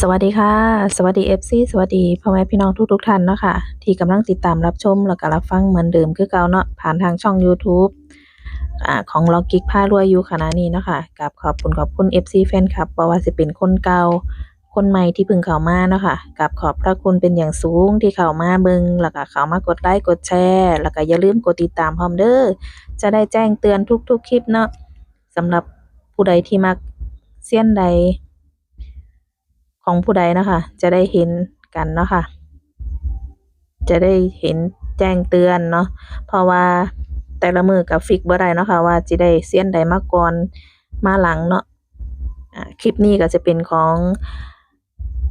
สวัสดีค่ะ สวัสดี FC สวัสดีพ่อแม่พี่น้องทุกๆท่านเนาะค่ะที่กำลังติดตามรับชมแล้วก็รับฟังเหมือนเดิมคือเก่าเนาะผ่านทางช่องยูทูบอ่าของล็อกกิ๊กพารวยอยู่ขณะนี้เนาะค่ะกับขอบคุณขอบคุณ FC แฟนคลับบ่ว่าสิเป็นคนเก่าคนใหม่ที่เพิ่งเข้ามาเนาะค่ะกับขอบพระคุณเป็นอย่างสูงที่เข้ามาเบิงแล้วก็เข้ามากดไลค์กดแชร์แล้วก็อย่าลืมกดติดตามพร้อมเด้อจะได้แจ้งเตือนทุกๆคลิปเนาะสำหรับผู้ใดที่มักเซียนใด ของผู้ใดนะคะ จะได้เห็นกันเนาะค่ะ จะได้เห็นแจ้งเตือนเนาะเพราะว่าแต่ละมือกับฟิกบ่ได้เนาะค่ะว่าสิได้เซียนใดมาก่อนมาหลังเนาะคลิปนี้ก็จะเป็นของ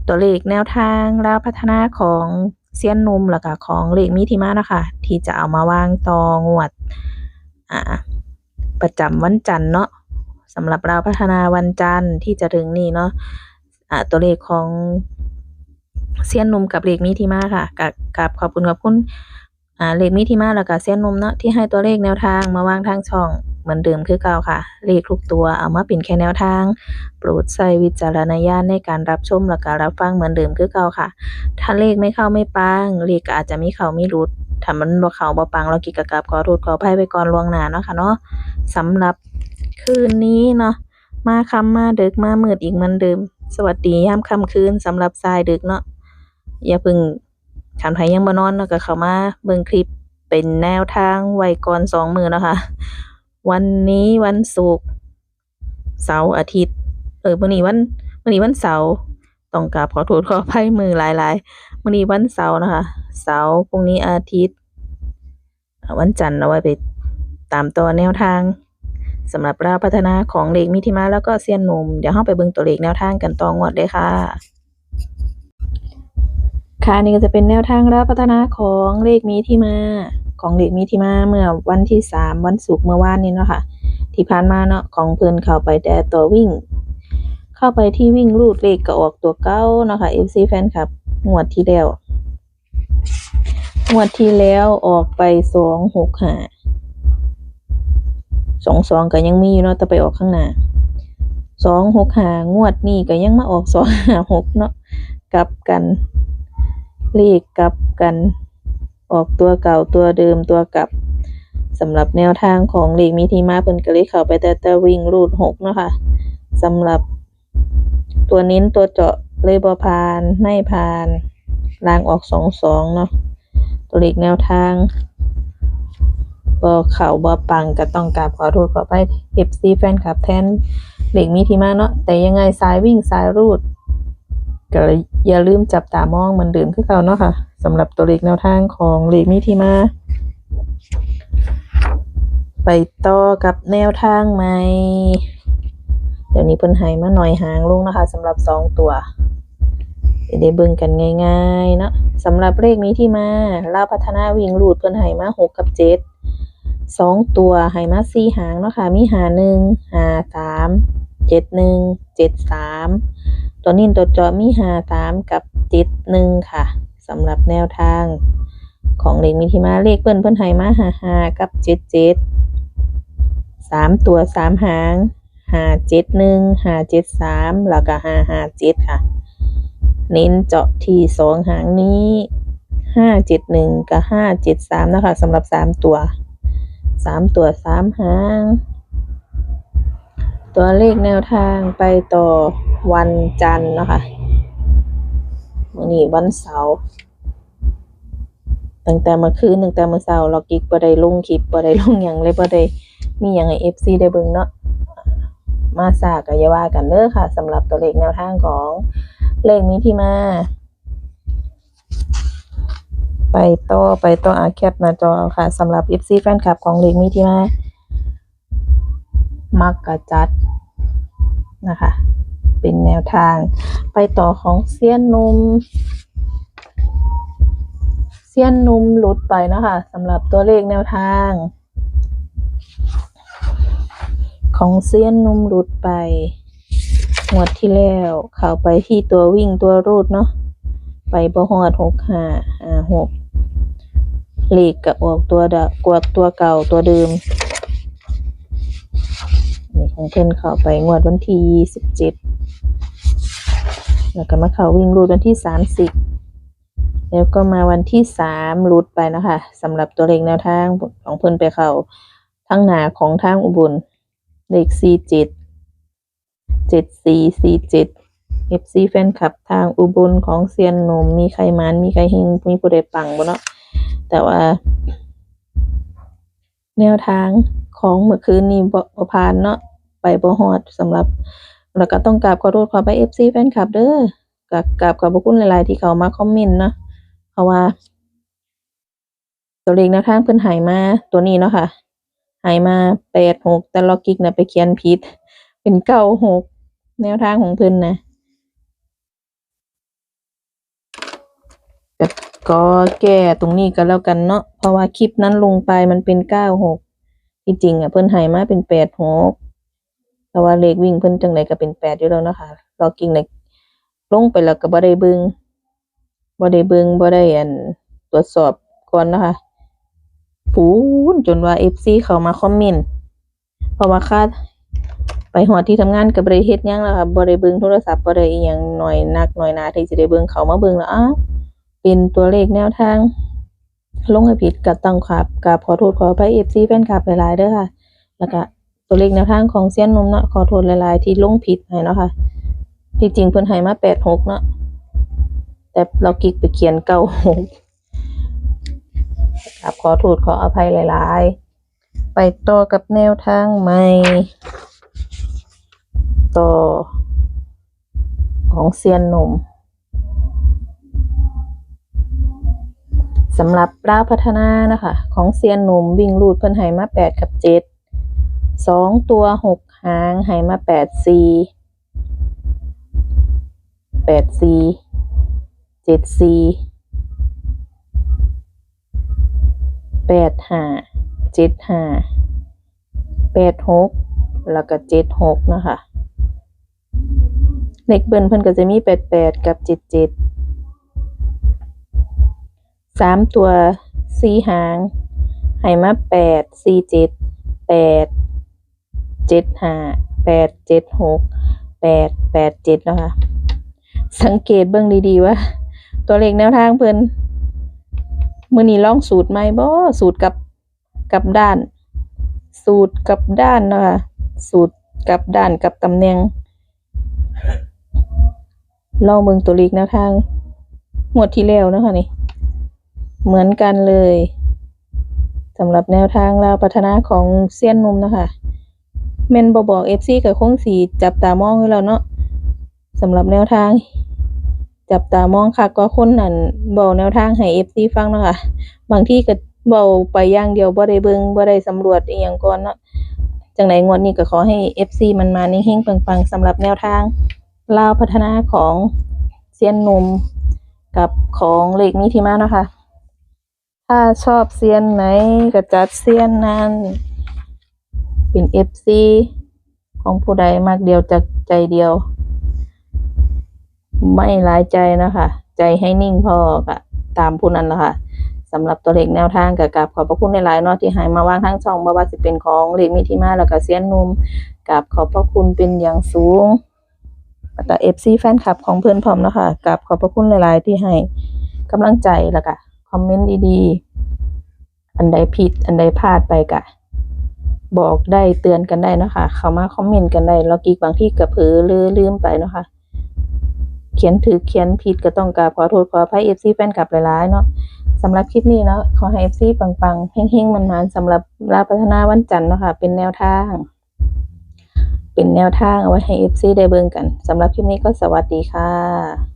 ตัวเลขแนวทางแล้วพัฒนาของเซียนนุ่มแล้วก็ของเลขมีที่มาเนาะค่ะที่จะเอามาวางต่องวดอ่าประจำวันจันทร์เนาะสำหรับเราพัฒนาวันจันทร์ที่จะถึงนี้เนาะ ตัวเลขของเซียนนุ่มกับเลขมีที่มาค่ะกับกับขอบคุณขอบคุณอ่าเลขมีที่มาแล้วก็เซียนนุ่มเนาะที่ให้ตัวเลขแนวทางมาวางทางช่องเหมือนเดิมคือเก่าค่ะ เลขทุกตัวเอามาเป็นแค่แนวทาง โปรดใช้วิจารณญาณในการรับชมแล้วก็รับฟังเหมือนเดิมคือเก่าค่ะ ถ้าเลขไม่เข้าไม่ปัง เลขก็อาจจะมีเข้าไมีหลุดถ้ามันบ่เข้าบ่ปังเรากิกกับขอโทษขออภัยไปก่อนล่วงหน้าเนาะค่ะเนาะสำหรับคืนนี้เนาะมาค่ำมาเดึกมามืดอีกเหมือนเดิม สวัสดียามค่ำคืนสำหรับทรายดึกเนาะอย่าเพึ่งคันไผยังบ่นอนเนาะก็เข้ามาเบิ่งคลิปเป็นแนวทางไว้ก่อนสองมือเนาะค่ะวันนี้วันศุกร์เสาร์อาทิตย์ เออมื้อนี้วันมื้อนี้วันเสาร์ต้องกราบขอโทษขออภัยมือหลายๆมื้อนี้วันเสาร์นะคะ เสาร์พรุ่งนี้อาทิตย์ วันจันทร์เอาไว้ไปตามต่อแนวทาง สำหรับราพัฒนาของเลขมิถิมาแล้วก็เซียนหนุ่มเดี๋ยวเราไปเบิ่งตัวเลขแนวทางกันต่องวดเลยค่ะ ค่ะนี่ก็จะเป็นแนวทางราพัฒนาของเลขมีที่มาของเลขมีที่มาเมื่อวันที่สามวันศุกร์เมื่อวานนี้เนาะค่ะที่ผ่านมาเนาะของเพิ่นเข้าไปแต่ตัววิ่ง เข้าไปที่วิ่งรูดเลขก็ออกตัวเก้าเนาะค่ะ FC แฟนคลับงวดที่แล้วงวดที่แล้วออกไปสองหกห้า สองสองก็ยังมีอยู่เนาะแต่ไปออกข้างหน้าสองหกหางวดนี่ก็ยังมาออกสองหาหกเนาะกลับกันเลขกลับกัน ออกตัวเก่าตัวเดิมตัวกลับสำหรับแนวทางของเลขมีที่มาเพิ่นก็เลยเข้าไปแต่แต่วิ่งรูดหกเนาะค่ะสำหรับตัวเน้นตัวเจาะเลยบ่ผ่านไม่ผ่านลางออกสองสองเนาะตัวเลขแนวทาง บ่เข้าบ่ปังก็ต้องกราบขอโทษขออภัย FC แฟนคลับแทนเด็กมีที่มาเนาะแต่ยังไงสายวิ่งสายรูดก็อย่าลืมจับตามองเหมือนเดิมคือเก่าเนาะค่ะสำหรับตัวเลขแนวทางของเลขมีที่มา ไปต่อกับแนวทางใหม่เดี๋ยวนี้เพิ่นให้มาหน่อยหางลงนะคะสำหรับสองตัวได้เบิ่งกันง่ายๆเนาะสำหรับเลขนี้ที่มาลาพัฒนาวิ่งรูดเพิ่นให้มาหกกับเจ็ด สองตัวให้มาสี่หางเนาะค่ะ มีหาหนึ่งหาสามเจ็ดหนึ่งเจ็ดสามตัวนี้ตัวเจอมีหาสามกับเจ็ดหนึ่งค่ะสำหรับแนวทาง ของเลขมีที่มาเลขเพิ่อนเพิ่อนให้มาหาหากับเจ็ดเจ็ดสามตัวสามหางหาเจ็ดหนึ่งหาเจ็ดสามแล้วก็หาหาเจ็ดค่ะ เน้นเจาะที่สองหางนี้ห้าเจ็ดหนึ่งกับห้าเจ็ดสามนะคะสำหรับสามตัว สามตัวสามหาง ตัวเลขแนวทางไปต่อวันจันทร์นะคะมื้อนี้วันเสาร์ตั้งแต่เมื่อคืนตั้งแต่เมื่อเช้าเรากิ๊กบ่ได้ลงคลิปบ่ได้ลงหยังเลยบ่ได้มีหยังให้ FC ได้เบิ่งเนาะมาซาก็อย่าว่ากันเด้อค่ะสำหรับตัวเลขแนวทางของเลขนี้ที่มา ไปต่อไปต่ออาแคปหน้าจอค่ะสำหรับ FC แฟนคลับของเลขมีที่มามักกะจัดนะคะ เป็นแนวทาง ไปต่อของเซียนนุ่มเซียนนุ่มหลุดไปเนาะคะสำหรับตัวเลขแนวทาง ของเซียนนุ่มหลุดไปงวดที่แล้วเข้าไปที่ตัววิ่งตัวรูดเนาะไปบ่ฮอดหกห้าห้าหก เลขก็ออกตัวดะกวดตัวเก่าตัวเดิมนี่ของเพิ่นเข้าไปงวดวันที่สิบเจ็ดแล้วก็มาเข้าวิ่งรูดวันที่สามสิบแล้วก็มาวันที่สามรูดไปนะคะสำหรับตัวเลขแนวทางของเพิ่นไปเข้าทั้งหนาของทางอุบลเลขสี่เจ็ดเจ็ดสี่สี่เจ็ด FC แฟนคลับทางอุบลของเซียนหนุ่มมีใครมันมีใครเฮงมีผู้ใดปังบ่เนาะ แต่ว่า แนวทางของเมื่อคืนนี้บ่ผ่านเนาะไปบ่ฮอดสำหรับ แล้วก็ต้องกราบขอโทษขอไป FC แฟนคลับเด้อกับกราบขอบคุณหลาย ๆ ที่เขามาคอมเมนต์เนาะเพราะว่า ตัวเลขแนวทางเพิ่นหายมาตัวนี้เนาะค่ะหายมา86แต่ล็อกกิกน่ะไปเขียนผิด เป็น96แนวทางของเพิ่นนะ ก็แก้ตรงนี้ก็แล้วกันเนาะเพราะว่าคลิปนั้นลงไปมันเป็นเก้าหกที่จริงอะเพิ่นให้มาเป็นแปดหกแต่ว่าเลขวิ่งเพิ่นจังไดก็เป็นแปดอยู่แล้วนะค่ะรอกิ่งเลยลงไปแล้วก็บ่ได้เบิงบ่ได้เบิงบ่ได้อันตรวจสอบก่อนนะคะปูนจนว่า FC เข้ามาคอมเมนต์เพราะว่าค่าไปหอดที่ทำงานก็บ่ได้เฮ็ดยังแล้วค่ะบ่ได้เบิงโทรศัพท์บ่ได้อีหยังน้อยนักหน้อยหนาที่สิได้เบิงเขามาเบิงแล้วอ้า เป็นตัวเลขแนวทาง ลงให้ผิดกับต้องขับกับขอโทษขออภัยเอฟซีแฟนคลับหลายๆเด้อค่ะ แล้วก็ตัวเลขแนวทางของเซียนนมเนาะขอโทษหลายๆที่ลงผิดให้เนาะค่ะที่จริงเพิ่นให้มาแปดหกเนาะแต่เรากิกไปเขียนเก้าหกครับขอโทษขออภัยหลาย ๆ ไปต่อกับแนวทางใหม่ ต่อของเซียนหนุ่ม สำหรับราพัฒนานะคะ ของเซียนหนุ่มวิ่งรูดเพิ่นให้มาแปดกับเจ็ดสองตัวหกหางให้มาแปดสี่แปดสี่เจ็ดสี่แปดห้าเจ็ดห้าแปดหกแล้วก็เจ็ดหกนะคะเลขเบิ้ลเพิ่นก็จะมีแปดแปดกับเจ็ดเจ็ด สามตัวสี่หางให้มาแปดสี่เจ็ดแปดเจ็ดห้าแปดเจ็ดหกแปดแปดเจ็ดแล้วค่ะสังเกตเบิ่งดีๆว่า ตัวเลขแนวทางเพิ่นมือนี้ลองสูตรไหมบ่สูตรกับกับด้าน สูตรกับด้านนะคะสูตรกับด้านกับตำแหน่งลองเบิ่งตัวเลขแนวทางงวดที่แล้วนะคะนี่ เหมือนกันเลยสำหรับแนวทางราวพัฒนาของเซียนหนุ่มนะคะแม่นบ่บอก FC ก็คงสิจับตามองอยู่แล้วเนาะสำหรับแนวทาง จับตามองค่ะก็คนนั่นเว้าแนวทางให้ FC ฟังนะคะบางที่ก็เว้าไปย่างเดียวบ่ได้เบิงบ่ได้สำรวจอีหยังก่อนเนาะจังไดงวดนี้ก็ขอให้ FC มันมาเฮงๆปังๆสำหรับแนวทางลาวพัฒนาของเซียนหนุ่มกับของเลขมีที่มาเนาะค่ะ ถ้าชอบเซียนไหนก็จัดเซียนนั้น เป็นเอฟซีของผู้ใดมากเดียวจากใจเดียว ไม่หลายใจนะคะ ใจให้นิ่งพอกะตามผู้นั้นนะคะสำหรับตัวเลขแนวทางกับกับขอบพระคุณในหลายเนาะที่ให้มาวางทั้งช่องบ่ว่าสิเป็นของเลขมีที่มาแล้วก็เซียนนุ่มกับขอบพระคุณเป็นอย่างสูงแล้วก็เอฟซีแฟนคลับของเพื่อนพร้อมนะคะกับขอบพระคุณหลาย ๆ ที่ให้กำลังใจแล้วก็ คอมเมนต์ดีๆ อันใดผิดอันใดพลาดไปกะ บอกได้เตือนกันได้นะคะเข้ามาคอมเมนต์กันได้แล้วกีบางที่กระเผลอลือลืมไปเนาะคะเขียนถือเขียนผิดก็ต้องกราบขอโทษขออภัยเอฟซีแฟนคลับหลายๆเนาะสำหรับคลิปนี้เนาะขอให้เอฟซีปังๆเฮงๆ มันๆสำหรับลาพัฒนาวันจันทร์เนาะค่ะเป็นแนวทาง เป็นแนวทางเอาไว้ให้เอฟซีได้เบิ่งกันสำหรับคลิปนี้ก็สวัสดีค่ะ